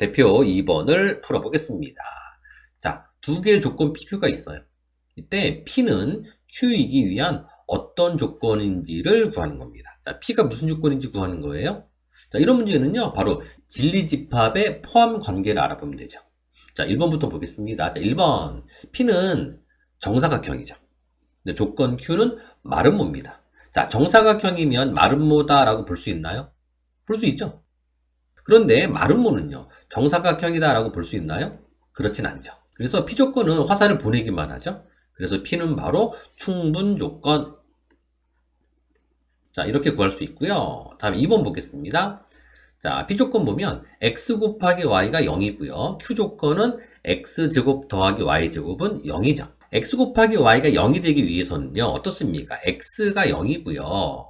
대표 2번을 풀어보겠습니다. 자, 두 개의 조건 PQ가 있어요. 이때 P는 Q이기 위한 어떤 조건인지를 구하는 겁니다. 자, P가 무슨 조건인지 구하는 거예요? 자, 이런 문제는요, 바로 진리집합의 포함 관계를 알아보면 되죠. 자, 1번부터 보겠습니다. 자, 1번. P는 정사각형이죠. 근데 조건 Q는 마름모입니다. 자, 정사각형이면 마름모다라고 볼 수 있나요? 볼 수 있죠. 그런데 마름모는요, 정사각형이다라고 볼 수 있나요? 그렇진 않죠. 그래서 P 조건은 화살을 보내기만 하죠. 그래서 P는 바로 충분 조건. 자, 이렇게 구할 수 있고요. 다음에 2번 보겠습니다. 자, P 조건 보면 x 곱하기 y가 0이고요. Q 조건은 x제곱 더하기 y제곱은 0이죠. x 곱하기 y가 0이 되기 위해서는요. 어떻습니까? x가 0이고요.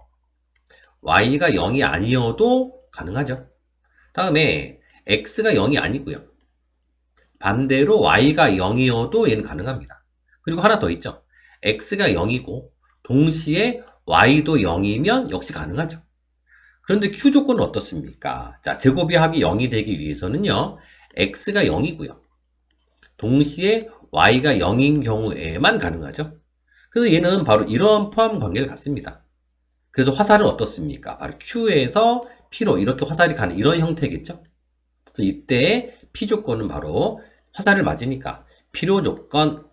y가 0이 아니어도 가능하죠. 다음에 x가 0이 아니고요. 반대로 y가 0이어도 얘는 가능합니다. 그리고 하나 더 있죠. x가 0이고 동시에 y도 0이면 역시 가능하죠. 그런데 q 조건은 어떻습니까? 자, 제곱의 합이 0이 되기 위해서는요. x가 0이고요. 동시에 y가 0인 경우에만 가능하죠. 그래서 얘는 바로 이런 포함 관계를 갖습니다. 그래서 화살은 어떻습니까? 바로 q에서 p로 이렇게 화살이 가는 이런 형태겠죠. 그래서 이때 p 조건은 바로 화살을 맞으니까 필요 조건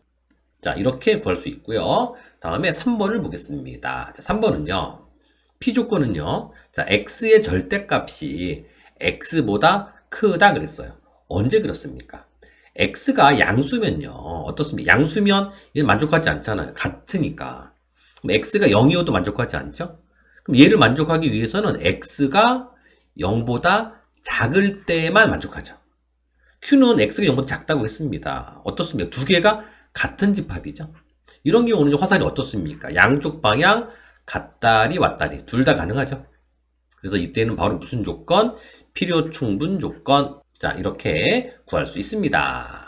자 이렇게 구할 수 있고요. 다음에 3번을 보겠습니다. 자, 3번은요. p 조건은요. 자 x의 절대값이 x보다 크다 그랬어요. 언제 그렇습니까? x가 양수면요. 어떻습니까? 양수면 만족하지 않잖아요. 같으니까. 그럼 x가 0이어도 만족하지 않죠? 그럼 얘를 만족하기 위해서는 x가 0보다 작을 때만 만족하죠. q는 x가 0보다 작다고 했습니다. 어떻습니까? 두 개가 같은 집합이죠. 이런 경우는 화살이 어떻습니까? 양쪽 방향 갔다리 왔다리 둘 다 가능하죠. 그래서 이때는 바로 무슨 조건? 필요 충분 조건. 자, 이렇게 구할 수 있습니다.